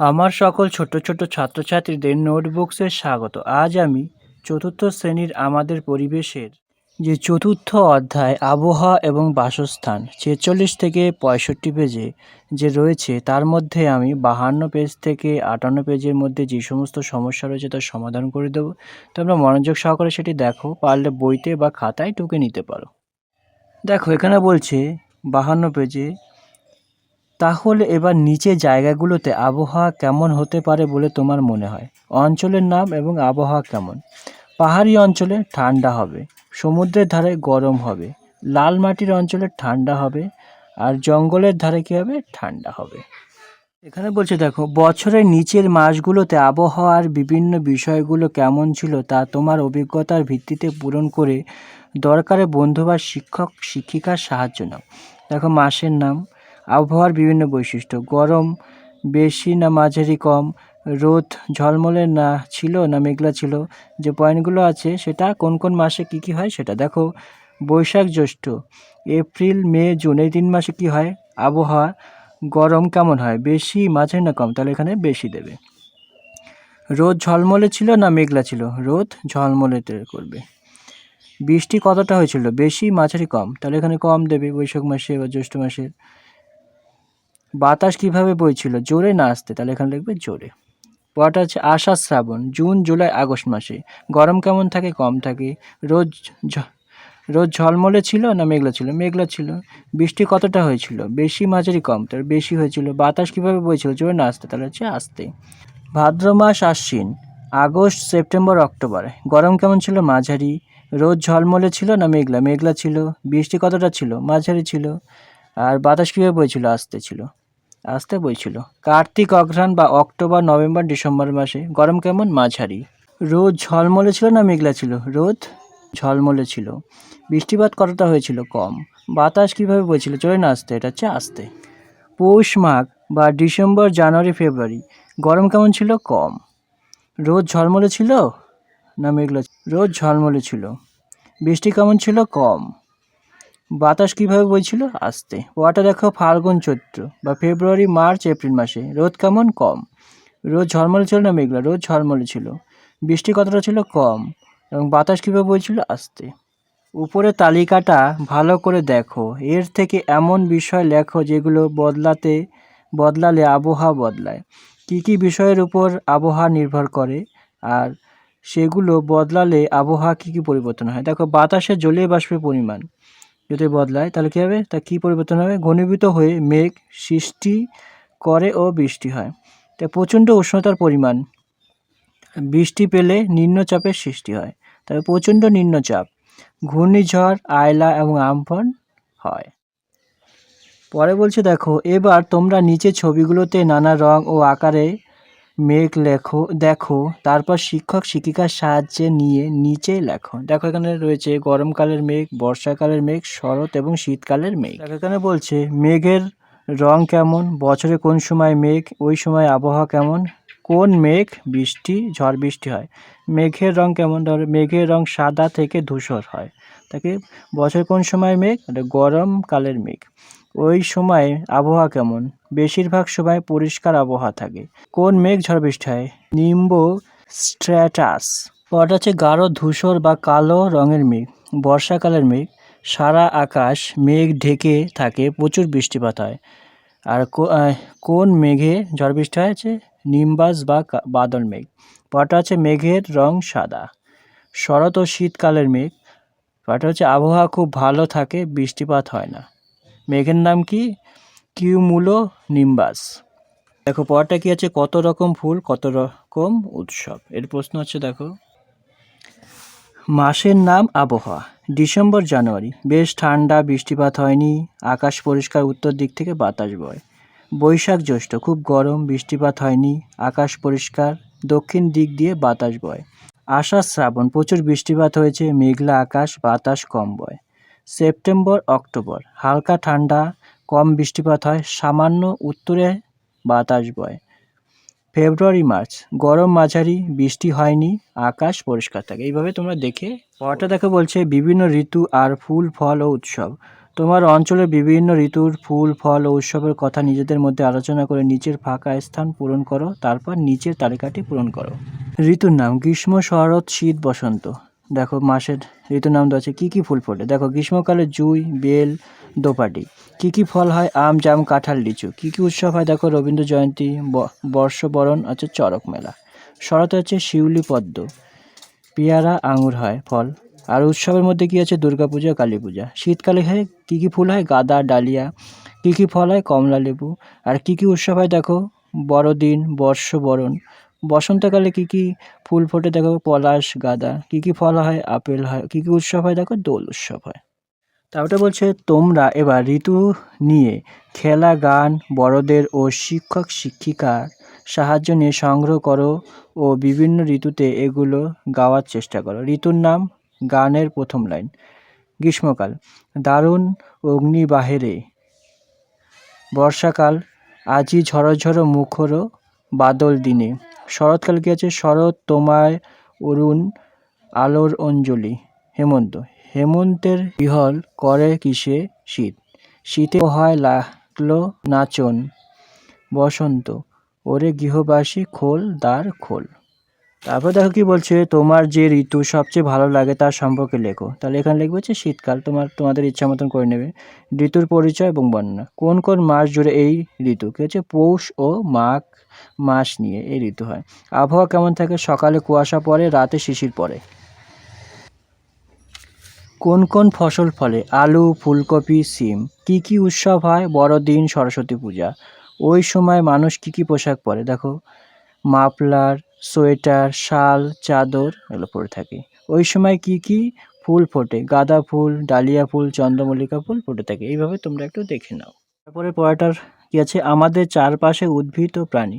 আমার সকল ছোট ছোট ছাত্রছাত্রীদের নোটবুকসে স্বাগত। আজ আমি চতুর্থ শ্রেণির আমাদের পরিবেশের যে চতুর্থ অধ্যায়, আবহাওয়া এবং বাসস্থান, ছেচল্লিশ থেকে পঁয়ষট্টি পেজে যে রয়েছে, তার মধ্যে আমি বাহান্ন পেজ থেকে আটান্ন পেজের মধ্যে যে সমস্ত সমস্যা রয়েছে, তার সমাধান করে দেবো। তোমরা মনোযোগ সহকারে সেটি দেখো, পারলে বইতে বা খাতায় টুকে নিতে পারো। দেখো, এখানে বলছে বাহান্ন পেজে তাহলে এবার নিচে জায়গাগুলোতে আবহাওয়া কেমন হতে পারে বলে তোমার মনে হয়? অঞ্চলের নাম এবং আবহাওয়া কেমন? পাহাড়ি অঞ্চলে ঠান্ডা হবে, সমুদ্রের ধারে গরম হবে, লাল মাটির অঞ্চলে ঠান্ডা হবে, আর জঙ্গলের ধারে কী হবে? ঠান্ডা হবে। এখানে বলছে দেখো, বছরের নিচের মাসগুলোতে আবহাওয়ার বিভিন্ন বিষয়গুলো কেমন ছিল তা তোমার অভিজ্ঞতার ভিত্তিতে পূরণ করে দরকারে বন্ধু বা শিক্ষক, শিক্ষিকার সাহায্য নাও। দেখো, মাসের নাম আবহাওয়ার বিভিন্ন বৈশিষ্ট্য। গরম বেশি না মাঝারি কম। রোদ ঝলমলে না, ছিল না মেঘলা ছিল। যে পয়েন্টগুলো আছে, সেটা কোন কোন মাসে কি কি হয় সেটা দেখো। বৈশাখ জ্যৈষ্ঠ, এপ্রিল, মে, জুন, এই তিন মাসে কি হয়? আবহাওয়া গরম কেমন হয়? বেশি, মাঝারি না কম? তাহলে এখানে বেশি দেবে। রোদ ঝলমলে ছিল না মেঘলা ছিল? রোদ ঝলমলে করবে। বৃষ্টি কতটা হয়েছিল? বেশি, মাঝারি, কম? তাহলে এখানে কম দেবে বৈশাখ মাসে বা জ্যৈষ্ঠ মাসে বাতাস কীভাবে বইছিল? জোরে না আসতে। তাহলে এখানে লিখবে জোরে। পরটা হচ্ছে আষাঢ় শ্রাবণ জুন জুলাই আগস্ট মাসে। গরম কেমন থাকে? কম থাকে। রোজ রোজ ঝলমলে ছিল না মেঘলা ছিল? মেঘলা ছিল। বৃষ্টি কতটা হয়েছিল? বেশি, মাঝারি, কম। তার বেশি হয়েছিল। বাতাস কীভাবে বইছিল? জোরে না আসতে। তাহলে হচ্ছে আসতে। ভাদ্র মাস আশ্বিন। আগস্ট সেপ্টেম্বর অক্টোবর গরম কেমন ছিল? মাঝারি। রোদ ঝলমলে ছিল না মেঘলা? মেঘলা ছিল। বৃষ্টি কতটা ছিল? মাঝারি ছিল। আর বাতাস কীভাবে বইছিল? আসতে ছিল। আসতে বইছিল। কার্তিক অঘ্রাণ বা অক্টোবর, নভেম্বর, ডিসেম্বর মাসে গরম কেমন? মাঝারি। রোদ ঝলমলে ছিল না মেঘলা ছিল? রোদ ঝলমলে ছিল। বৃষ্টিপাত কতটা হয়েছিল? কম। বাতাস কীভাবে বইছিল? চলে না আসতে, এটা হচ্ছে আসতে। পৌষ মাঘ বা ডিসেম্বর, জানুয়ারি, ফেব্রুয়ারি, গরম কেমন ছিল? কম। রোদ ঝলমলে ছিল না মেঘলা রোদ ঝলমলে ছিল। বৃষ্টি কেমন ছিল? কম। বাতাস কীভাবে বইছিল? আসতে। ওয়াটা দেখো, ফাল্গুন চৈত্র বা ফেব্রুয়ারি, মার্চ, এপ্রিল মাসে। রোদ কেমন? কম। রোদ ঝলমলে ছিল না মেঘলা? রোদ ঝলমলে ছিল। বৃষ্টি কতটা ছিল? কম। এবং বাতাস কীভাবে বইছিল? আসতে। উপরে তালিকাটা ভালো করে দেখো। এর থেকে এমন বিষয় লেখো যেগুলো বদলাতে, বদলালে আবহাওয়া বদলায়। কী কী বিষয়ের উপর আবহাওয়া নির্ভর করে? আর সেগুলো বদলালে আবহাওয়া কী কী পরিবর্তন হয়? দেখো, বাতাসে জলীয় বাষ্পের পরিমাণ। যদি বদলায়, তাহলে কী হবে? তা কী পরিবর্তন হবে? ঘনীভূত হয়ে মেঘ সৃষ্টি করে ও বৃষ্টি হয়। তা প্রচণ্ড উষ্ণতার পরিমাণ। বৃষ্টি পেলে নিম্নচাপের সৃষ্টি হয়। তবে প্রচণ্ড নিম্নচাপ। ঘূর্ণিঝড়, আয়লা এবং আমফান হয়। পরে বলছে, দেখো, এবার তোমরা নিচে ছবিগুলোতে নানা রং ও আকারে মেঘ লেখো, দেখো। তারপর শিক্ষক শিক্ষিকার সাহায্যে নিয়ে নিচে লেখো। দেখো, এখানে রয়েছে গরমকালের মেঘ, বর্ষাকালের মেঘ, শরৎ এবং শীতকালের মেঘ। দেখো, এখানে বলছে, মেঘের রং কেমন, বছরে কোন সময় মেঘ, ওই সময় আবহাওয়া কেমন, কোন মেঘ, বৃষ্টি, ঝড় বৃষ্টি হয়। মেঘের রং কেমন, ধরো, মেঘের রং সাদা থেকে ধূসর হয়। তাকে বছর কোন সময় মেঘ, গরমকালের মেঘ। ওই সময় আবহাওয়া কেমন? বেশিরভাগ সময় পরিষ্কার আবহাওয়া থাকে। কোন মেঘ ঝড় বৃষ্টি হয় নিম্ব স্ট্র্যাটাস পরটা হচ্ছে গাঢ়, ধূসর বা কালো রঙের মেঘ। বর্ষাকালের মেঘ। সারা আকাশ মেঘ ঢেকে থাকে, প্রচুর বৃষ্টিপাত হয়। আর কোন মেঘে ঝড় বৃষ্টি হয়েছে? নিম্বাস বা বাদল মেঘ। পরটা হচ্ছে মেঘের রং সাদা। শরৎ ও শীতকালের মেঘ। পরটা হচ্ছে আবহাওয়া খুব ভালো থাকে, বৃষ্টিপাত হয় না। মেঘের নাম কি? Cumulonimbus. দেখো, পরটা কি আছে? কত রকম ফুল, কত রকম উৎসব? এর প্রশ্ন হচ্ছে, দেখো। মাসের নাম আবহাওয়া। December, January. বেশ ঠান্ডা, বৃষ্টিপাত হয়নি। আকাশ পরিষ্কার, উত্তর দিক থেকে বাতাস বয়। বৈশাখ জ্যৈষ্ঠ, খুব গরম, বৃষ্টিপাত হয়নি। আকাশ পরিষ্কার, দক্ষিণ দিক দিয়ে বাতাস বয়। আষাঢ় শ্রাবণ, প্রচুর বৃষ্টিপাত হয়েছে। মেঘলা আকাশ, বাতাস কম বয়। September, October. হালকা ঠান্ডা, কম বৃষ্টিপাত হয়, সামান্য উত্তরে বাতাস বয়। ফেব্রুয়ারি, মার্চ। গরম মাঝারি, বৃষ্টি হয়নি, আকাশ পরিষ্কার থাকে। এইভাবে তোমরা দেখে পরটা দেখে বলছে বিভিন্ন ঋতু আর ফুল, ফল ও উৎসব। তোমার অঞ্চলের বিভিন্ন ঋতুর ফুল, ফল ও উৎসবের কথা নিজেদের মধ্যে আলোচনা করে নিচের ফাঁকা স্থান পূরণ করো, তারপর নিচের তালিকাটি পূরণ করো। ঋতুর নাম, গ্রীষ্ম, শরৎ, শীত, বসন্ত। দেখো মাসের ঋতুর নাম দেওয়া আছে, কী কী ফুল ফোটে? দেখো গ্রীষ্মকালে জুই, বেল, দোপাটি। কী কী ফল হয়? আম, জাম, কাঁঠাল, লিচু। কী কী উৎসব হয়? দেখো রবীন্দ্র জয়ন্তী বর্ষবরণ আছে চরক মেলা। শরৎ হচ্ছে শিউলি পদ্ম। পেয়ারা, আঙুর হয় ফল। আর উৎসবের মধ্যে কি আছে? দুর্গাপূজা কালী পূজা। শীতকালে হয়, কী কী ফুল হয়? গাঁদা, ডালিয়া। কী কী ফল হয়? কমলা লেবু। আর কী কী উৎসব হয়? দেখো বড়দিন, বর্ষবরণ বসন্তকালে কী কী ফুল ফোটে? দেখো, পলাশ, গাঁদা। কী কী ফল হয়? আপেল হয়। কী কী উৎসব হয়? দেখো, দোল উৎসব হয়। তারপরে বলছে, তোমরা এবার ঋতু নিয়ে খেলা, গান, বড়দের ও শিক্ষক, শিক্ষিকার সাহায্য নিয়ে সংগ্রহ করো ও বিভিন্ন ঋতুতে এগুলো গাওয়ার চেষ্টা করো। ঋতুর নাম গানের প্রথম লাইন। গ্রীষ্মকাল। দারুণ অগ্নিবাহেরে বর্ষাকাল আজি ঝড়ো মুখরো বাদল দিনে। শরৎকাল কি আছে? শরৎ, তোমায়, অরুণ, আলোর অঞ্জলি। হেমন্ত, হেমন্তের বিহল করে কিসে? শীত। শীতে হয় লাগল নাচন। বসন্ত, ওরে গৃহবাসী খোল, দ্বার খোল। তারপর দেখো কি বলছে, তোমার যে ঋতু সবচেয়ে ভালো লাগে তার সম্পর্কে লেখো। তাহলে এখানে লিখবে হচ্ছে, শীতকাল তোমার, তোমাদের ইচ্ছা মতন করে নেবে। ঋতুর পরিচয় এবং বর্ণনা। কোন কোন মাস জুড়ে এই ঋতু? কি হচ্ছে, পৌষ ও মাঘ মাস নিয়ে এই ঋতু হয়। আবহাওয়া কেমন থাকে? সকালে কুয়াশা পড়ে, রাতে শিশির পড়ে। কোন কোন ফসল ফলে? আলু, ফুলকপি, সিম। কি কি উৎসব হয়? বড়দিন, সরস্বতী পূজা। ওই সময় মানুষ কি কি পোশাক পরে? দেখো, মাফলার সোয়েটার, শাল, চাদর এগুলো পরে থাকি। ওই সময় কি কি? ফুল ফোটে। গাঁদা ফুল, ডালিয়া ফুল, চন্দ্রমল্লিকা ফুল ফুটে থাকে। এইভাবে তোমরা একটু দেখে নাও। তারপরে পড়াটার কি আছে? আমাদের চারপাশে উদ্ভিদ ও প্রাণী।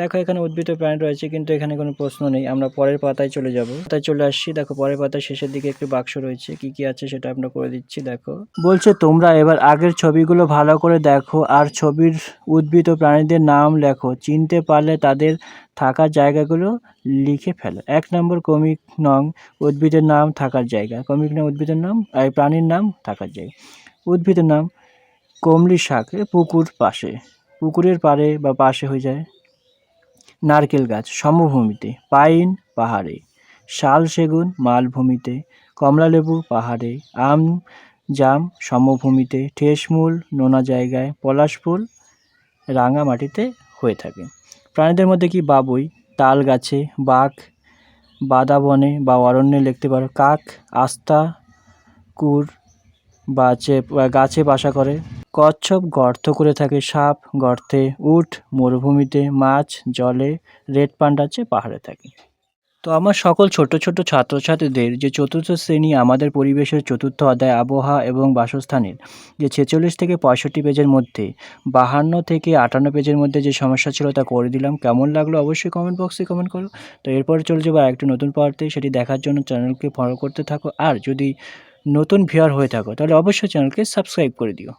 দেখো, এখানে উদ্ভিদ প্রাণী রয়েছে, কিন্তু এখানে কোনো প্রশ্ন নেই। আমরা পরের পাতায় চলে যাব। তাই চলে আসছি। দেখো, পরের পাতায় শেষের দিকে একটি বাক্স রয়েছে। কি কি আছে সেটা আমরা করে দিচ্ছি, দেখো। বলছে, তোমরা এবার আগের ছবিগুলো ভালো করে দেখো আর ছবির ও প্রাণীদের নাম লেখো। চিনতে পারলে তাদের থাকার জায়গাগুলো লিখে ফেলো। এক নম্বর কমিক নং, উদ্ভিদের নাম, থাকার জায়গা। কমিক নং, উদ্ভিদের নাম আর প্রাণীর নাম, থাকার জায়গা। উদ্ভিদের নাম, কমলি শাক পুকুর পাশে। পুকুরের পাড়ে বা পাশে হয়ে যায়। নারকেল গাছ, সমভূমিতে, পাইন পাহাড়ে, শাল সেগুন মালভূমিতে, কমলালেবু পাহাড়ে, আম জাম সমভূমিতে ঠেসমূল নোনা জায়গায়, পলাশ ফুল রাঙা মাটিতে হয়ে থাকে। প্রাণীদের মধ্যে কি বাবুই, তাল গাছে, বাঘ, বাদাবনে বা অরণ্যে লিখতে পারো, কাক, আস্তা, কুর বাচে গাছে বাসা করে কচ্ছপ গর্ত করে থাকে সাপ গর্তে, উট, মরুভূমিতে, মাছ, জলে, রেড পান্ডা পাহাড়ে থাকে। তো আমার সকল ছোট ছোট ছাত্রছাত্রীদের যে চতুর্থ শ্রেণি আমাদের পরিবেশের চতুর্থ অধ্যায় আবহাওয়া এবং বাসস্থানের, যে ছেচল্লিশ থেকে পঁয়ষট্টি পেজের মধ্যে, বাহান্ন থেকে আটান্ন পেজের মধ্যে যে সমস্যা ছিল তা করে দিলাম। কেমন লাগল অবশ্যই কমেন্ট বক্সে কমেন্ট করো। তো এরপরে চলে যাব একটু নতুন পার্টে সেটি দেখার জন্য চ্যানেলকে ফলো করতে থাকো। আর যদি নতুন ভিউয়ার হয়ে থাকো, তাহলে অবশ্যই চ্যানেলকে সাবস্ক্রাইব করে দিও।